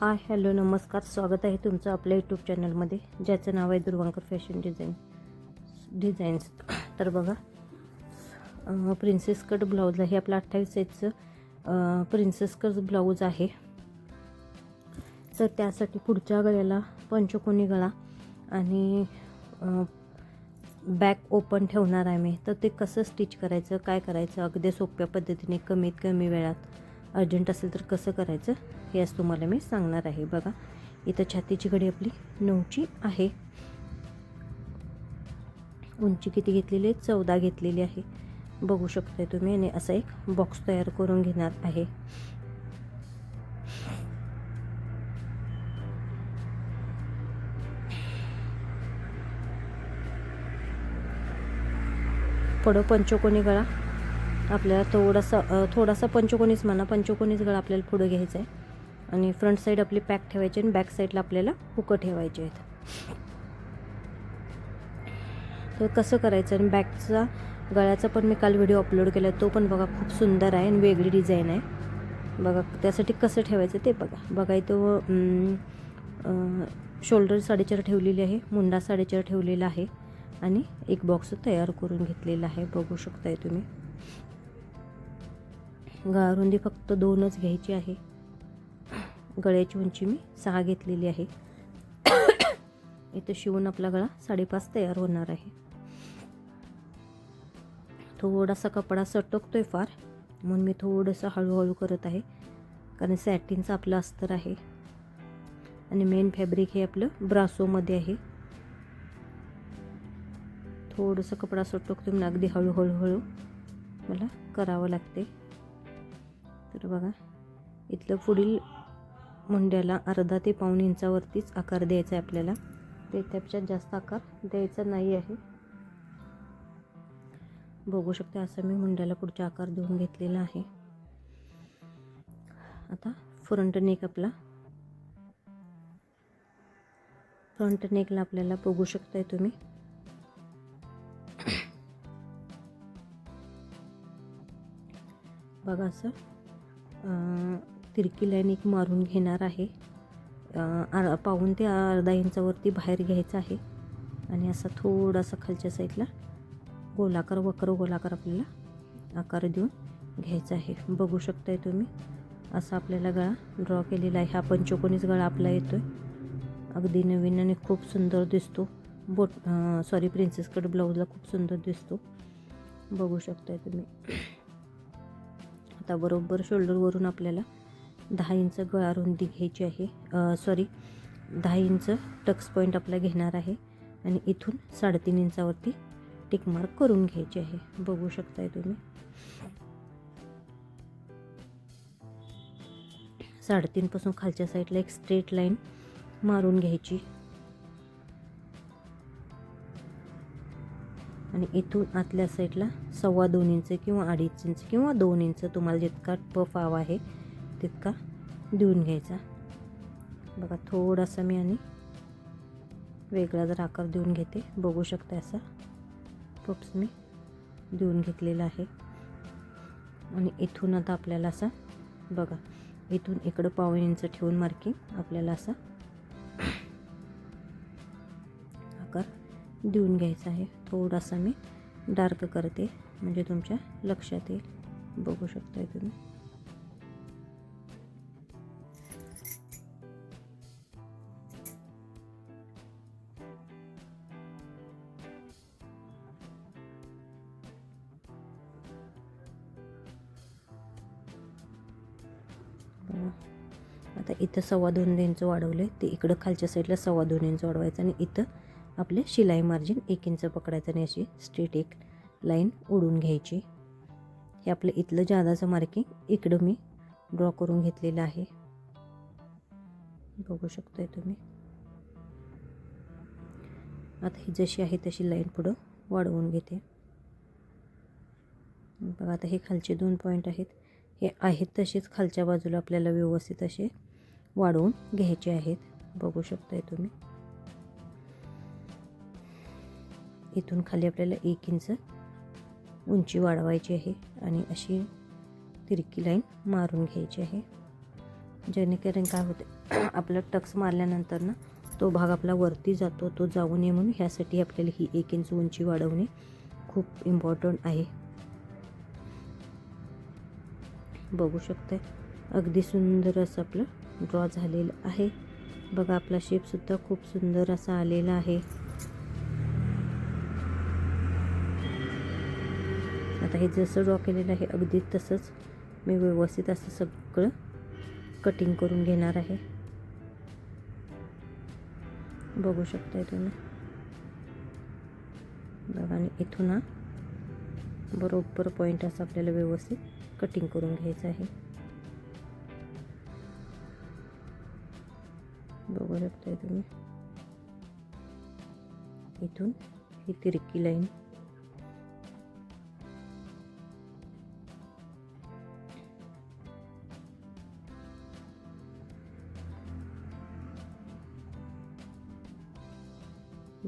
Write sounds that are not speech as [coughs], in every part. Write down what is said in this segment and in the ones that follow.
Hi hello नमस्कार. स्वागत आहे तुमचं आपल्या यूट्यूब चॅनलमध्ये ज्याचं नाव आहे दुर्वांकर फॅशन डिझाईन डिझाईन्स तर बघा प्रिन्सेस कट ब्लाऊज आहे. आपलं अठ्ठावीस साईजचं प्रिन्सेस कट ब्लाऊज आहे. तर त्यासाठी पुढच्या गळ्याला पंचकोनी गळा आणि बॅक ओपन ठेवणार आहे मी. तर ते कसं स्टिच करायचं काय करायचं अगदी सोप्या पद्धतीने कमीत कमी वेळात. अर्जंट असेल तर कसं करायचं हे आज तुम्हाला मी सांगणार आहे. बघा इथं छातीची घडी आपली नऊची आहे. उंची किती घेतलेली आहे? चौदा घेतलेली आहे. बघू शकताय तुम्ही आणि असा एक बॉक्स तयार करून घेणार आहे. पडो पंचकोनी गळा. आपल्याला थोडासा थोडासा पंचकोनीच म्हणा पंचकोनीच गळा आपल्याला पुढं घ्यायचा आहे आणि फ्रंट साईड आपली पॅक ठेवायची आणि बॅक साईडला आपल्याला हुकं ठेवायचे आहेत. तर कसं करायचं? आणि बॅकचा गळ्याचा पण मी काल व्हिडिओ अपलोड केला. तो पण बघा खूप सुंदर आहे आणि वेगळी डिझाईन आहे. बघा त्यासाठी कसं ठेवायचं ते बघा. बघा इथं शोल्डर साडेचार ठेवलेली आहे मुंडा साडेचार ठेवलेला आहे. आणि एक बॉक्स तयार करून घेतलेला आहे. बघू शकताय तुम्ही. गारुंदी फक्त दोनच घ्यायची आहे. गळ्याची उंची मी सहा घेतलेली आहे. इथं शिवून आपला गळा साडेपाच तयार होणार आहे. थोडासा कपडा सटकतोय फार म्हणून मी थोडंसं हळूहळू करत आहे. कारण सॅटिनचं आपलं अस्तर आहे. आणि मेन फॅब्रिक हे आपलं ब्रासोमध्ये आहे. थोडंसं कपडा सटकतो म्हणून अगदी हळूहळू हळू मला करावं लागते. तर बघा इथलं पुढील मुंड्याला अर्धा ते पाऊण इंचावरतीच आकार द्यायचा आहे आपल्याला. ते त्यापेक्षा जास्त आकार द्यायचा नाही आहे. बघू शकते असं मी मुंड्याला पुढचा आकार देऊन घेतलेला आहे. आता फ्रंट नेक आपला. फ्रंट नेकला आपल्याला बघू शकताय तुम्ही. बघा असं. तिरकी लाईन एक मारून घेणार आहे. अं, पाहून ते अर्धा इंचावरती बाहेर घ्यायचं आहे. आणि असा थोडासा खालच्या साईडला गोलाकार वक्र गोलाकार आपल्याला आकार देऊन घ्यायचा आहे. बघू शकताय तुम्ही असा आपल्याला गळा ड्रॉ केलेला आहे. हा पंचकोनीच गळा आपला येतो आहे अगदी नवीन आणि खूप सुंदर दिसतो. बोट सॉरी प्रिन्सेस कट ब्लाऊजला खूप सुंदर दिसतो. बघू शकताय तुम्ही. आता बरोबर शोल्डरवरून आपल्याला दहा इंच गळा रुंदी घ्यायची आहे. सॉरी दहा इंच टक्स पॉईंट आपला घेणार आहे. आणि इथून साडेतीन इंचावरती टिक मार्क करून घ्यायची आहे. बघू शकताय तुम्ही. साडेतीनपासून खालच्या साईडला एक स्ट्रेट लाईन मारून घ्यायची. आणि इथून आतल्या साईडला सव्वा दोन इंच किंवा अडीच इंच किंवा दोन इंच तुम्हाला जितका पफ हवा आहे तितका देऊन घ्यायचा. बघा थोडासा मी आणि वेगळा जर आकार देऊन घेते बघू शकता असा पप्स मी देऊन घेतलेला आहे. आणि इथून आता आपल्याला असा बघा इथून इकडं पाऊण इंच ठेवून मार्किंग आपल्याला असा देऊन घ्यायचा आहे. थोडासा मी डार्क करते. म्हणजे तुमच्या लक्षात येईल. बघू शकताय तुम्ही. आता इथं सव्वा दोन इंच वाढवलं आहे ते इकडं खालच्या साईडला सव्वा दोन इंच वाढवायचं आणि इथं आपले शिलाई मार्जिन एक इंच पकडायचं आणि अशी स्ट्रेट एक लाईन ओढून घ्यायची. हे आपलं इथलं जादाचं मार्किंग इकडं मी ड्रॉ करून घेतलेलं आहे. बघू शकताय तुम्ही. आता ही जशी आहे तशी लाईन पुढं वाढवून घेते. बघा आता हे खालचे दोन पॉईंट आहेत. हे आहेत तसेच खालच्या बाजूला आपल्याला व्यवस्थित असे वाढवून घ्यायचे आहेत. बघू शकताय तुम्ही. इथून खाली आपल्याला एक इंच उंची वाढवायची आहे आणि अशी तिरकी लाईन मारून घ्यायची आहे. जेणेकरून काय होते [clears throat] आपलं टक्स मारल्यानंतर ना तो भाग आपला वरती जातो तो जाऊ नये म्हणून ह्यासाठी आपल्याला ही एक इंच उंची वाढवणे खूप इम्पॉर्टंट आहे. बघू शकते अगदी सुंदर असं आपलं ड्रॉ झालेलं आहे. बघा आपला शेपसुद्धा खूप सुंदर असा आलेला आहे. आता हे जसं ड्रॉ केलेलं आहे अगदी तसंच मी व्यवस्थित असं सगळं कटिंग करून घेणार आहे. बघू शकताय तुम्ही? बघा आणि इथून हा बरोबर पॉईंट असं आपल्याला व्यवस्थित कटिंग करून घ्यायचं आहे. बघू शकताय तुम्ही? इथून ही तिरकी लाईन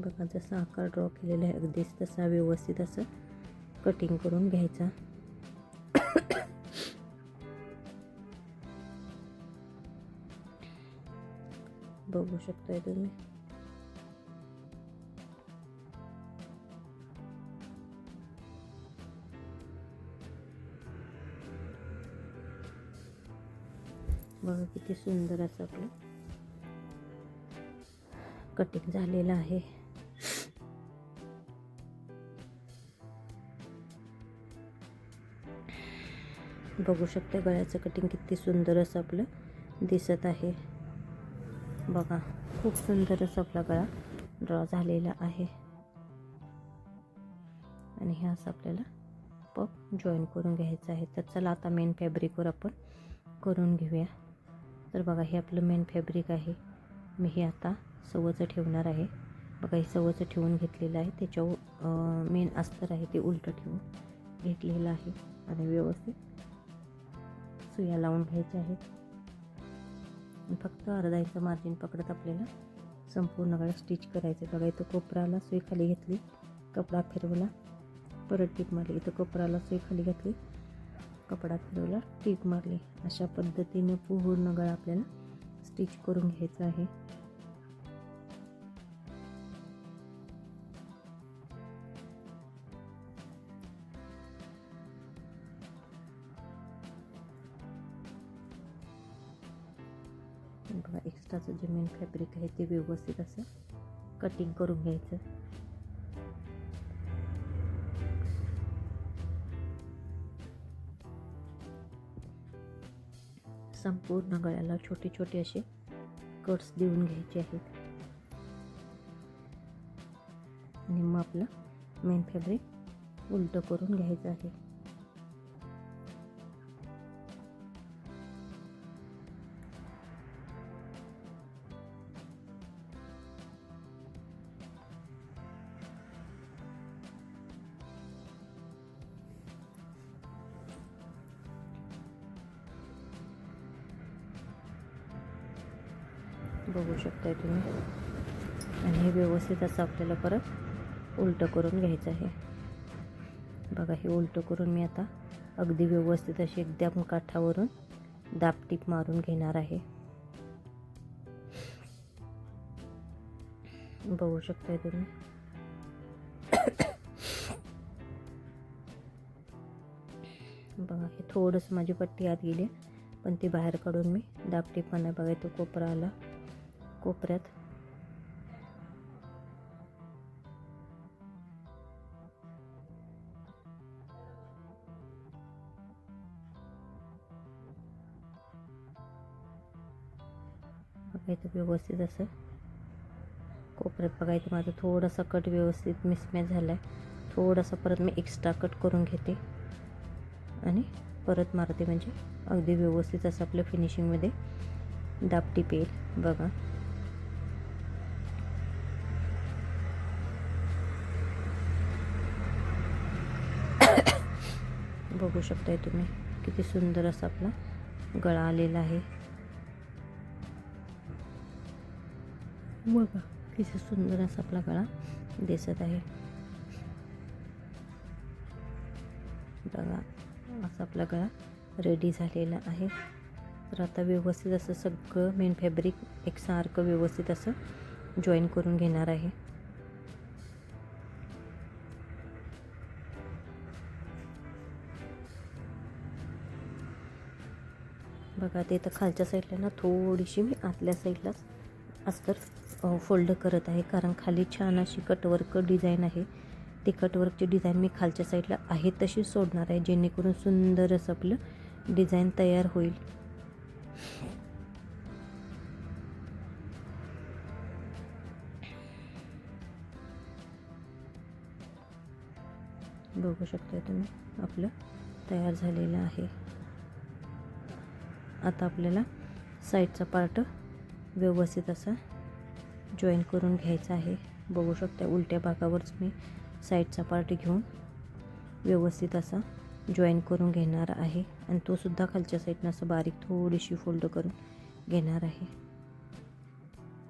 प्रकारचा असा आकार ड्रॉ केलेला आहे. अगदीच तसा व्यवस्थित असं कटिंग करून घ्यायचा. बघू शकताय तुम्ही. बघा किती सुंदर असं आपलं कटिंग झालेलं आहे. बघू शकता गळ्याचं कटिंग किती सुंदर असं आपलं दिसत आहे. बघा खूप सुंदर असं आपला गळा ड्रॉ झालेला आहे. आणि हे असं आपल्याला पप जॉईन करून घ्यायचं आहे. तर चला आता मेन फॅब्रिकवर आपण करून घेऊया. तर बघा हे आपलं मेन फॅब्रिक आहे. मी हे आता सवचं ठेवणार आहे. बघा हे सवचं ठेवून घेतलेलं आहे. त्याच्यावर मेन अस्तर आहे ते उलटं ठेवून घेतलेलं आहे. आणि व्यवस्थित सुया लावून घ्यायच्या आहेत. फक्त अर्धा इंच मार्जिन पकडत आपल्याला संपूर्ण गळा स्टिच करायचं बघा इथं कोपराला सुई खाली घेतली. कपडा फिरवला. परत टीप मारली. इथं कोपराला सुई खाली घातली. कपडा फिरवला. टीप मारली. अशा पद्धतीने पूर्ण गळा आपल्याला स्टिच करून घ्यायचा आहे. बघा एक्स्ट्राचं जे मेन फॅब्रिक आहे ते व्यवस्थित असं कटिंग करून घ्यायचं. संपूर्ण गळ्याला छोटे छोटे असे कट्स देऊन घ्यायचे आहेत. आणि मग आपलं मेन फॅब्रिक उलटं करून घ्यायचं आहे. बघू शकताय तुम्ही. आणि हे व्यवस्थित असं आपल्याला परत उलटं करून घ्यायचं आहे. बघा हे उलटं करून मी आता अगदी व्यवस्थित अशी एकदम काठावरून दापटीप मारून घेणार आहे. बघू शकताय तुम्ही. बघा हे थोडंसं माझी पट्टी आत गेली पण ती बाहेर काढून मी दापटीपणा बघा तो कोपरा आला. कोपऱ्यात. बघा इथं व्यवस्थित असं कोपऱ्यात बघा इथं माझं थोडासा कट व्यवस्थित मिसमॅच झाला आहे थोडासा परत मी एक्स्ट्रा कट करून घेते. आणि परत मारते म्हणजे अगदी व्यवस्थित असं आपल्या फिनिशिंगमध्ये दापटी पेल बघा. बघू शकताय तुम्ही. किती सुंदर असा आपला गळा आलेला आहे. बघा किती सुंदर असा आपला गळा दिसत आहे. बघा असा आपला गळा रेडी झालेला आहे. तर आता व्यवस्थित असं सगळं मेन फॅब्रिक एकसारखं व्यवस्थित असं जॉईन करून घेणार आहे. बघा ते तर खालच्या साईडला ना थोडीशी मी आतल्या साईडलाच अस्तर फोल्ड करत आहे. कारण खाली छान अशी कटवर्क डिझाईन आहे. ती कटवर्कची डिझाईन मी खालच्या साईडला आहे तशी सोडणार आहे जेणेकरून सुंदर असं आपलं डिझाईन तयार होईल. बघू शकता तुम्ही आपलं तयार झालेलं आहे. आता आपल्याला साईडचा पार्ट व्यवस्थित असा जॉईन करून घ्यायचा आहे. बघू शकता उलट्या भागावरच मी साईडचा पार्ट घेऊन व्यवस्थित असा जॉईन करून घेणार आहे. आणि तोसुद्धा खालच्या साईडनं असं बारीक थोडीशी फोल्ड करून घेणार आहे.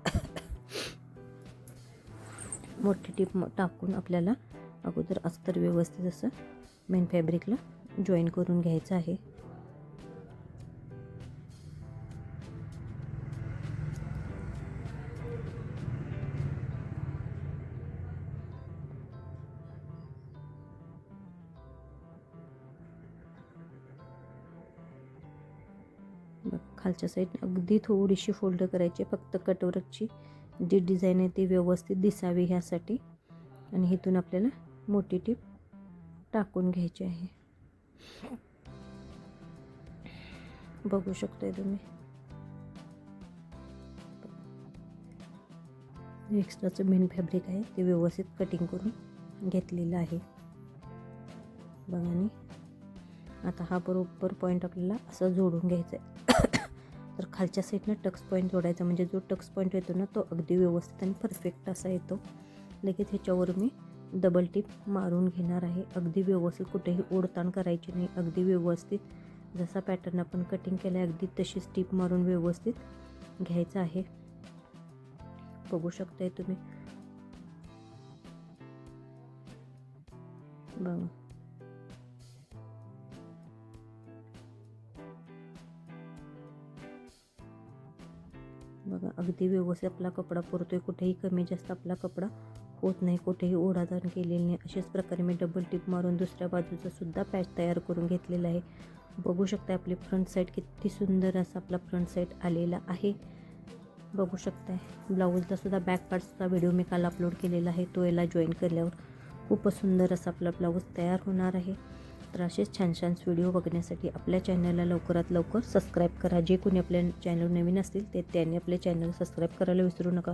[coughs] मोठी टीप टाकून आपल्याला अगोदर अस्तर व्यवस्थित असं मेन फॅब्रिकला जॉईन करून घ्यायचं आहे. खालच्या साईड अगदी थोडीशी फोल्ड करायची फक्त कटवरची जी डिझाईन आहे ती व्यवस्थित दिसावी ह्यासाठी. आणि इथून आपल्याला मोठी टीप टाकून घ्यायची आहे. बघू शकताय तुम्ही. एक्स्ट्राचं मेन फॅब्रिक आहे ते व्यवस्थित कटिंग करून घेतलेलं आहे. बघा आणि आता हा बरोबर पॉईंट आपल्याला असा जोडून घ्यायचा आहे तर खालच्या साईडनं टक्स पॉईंट जोडायचा म्हणजे जो टक्स पॉईंट येतो ना तो अगदी व्यवस्थित आणि परफेक्ट असा येतो. लगेच ह्याच्यावर मी डबल टिप मारून घेणार आहे. अगदी व्यवस्थित कुठेही ओढताण करायची नाही. अगदी व्यवस्थित. जसा पॅटर्न आपण कटिंग केला आहे अगदी तशीच टिप मारून व्यवस्थित घ्यायचं आहे. बघू शकताय तुम्ही. बघा. अगदी व्यवस्थित आपला कपडा पुरतो आहे कुठेही कमी जास्त आपला कपडा होत नाही कुठेही ओढादान केलेली नाही. अशाच प्रकारे मी डबल टिप मारून दुसऱ्या बाजूचा सुद्धा पॅच तयार करून घेतलेला आहे. बघू शकता आपली फ्रंट साईड किती सुंदर असा आपला फ्रंट साईड आलेला आहे. बघू शकताय. ब्लाऊजला सुद्धा बॅक पार्टचा व्हिडिओ मी काल अपलोड केलेला आहे. तो याला जॉईन केल्यावर खूपच सुंदर असा आपला ब्लाऊज तयार होणार आहे. तर असेच छान छान व्हिडिओ बघण्यासाठी आपल्या चॅनलला लवकरात लवकर सबस्क्राईब करा. जे कोणी आपल्या चॅनल नवीन असतील ते त्यांनी आपले चॅनल सबस्क्राईब करायला विसरू नका.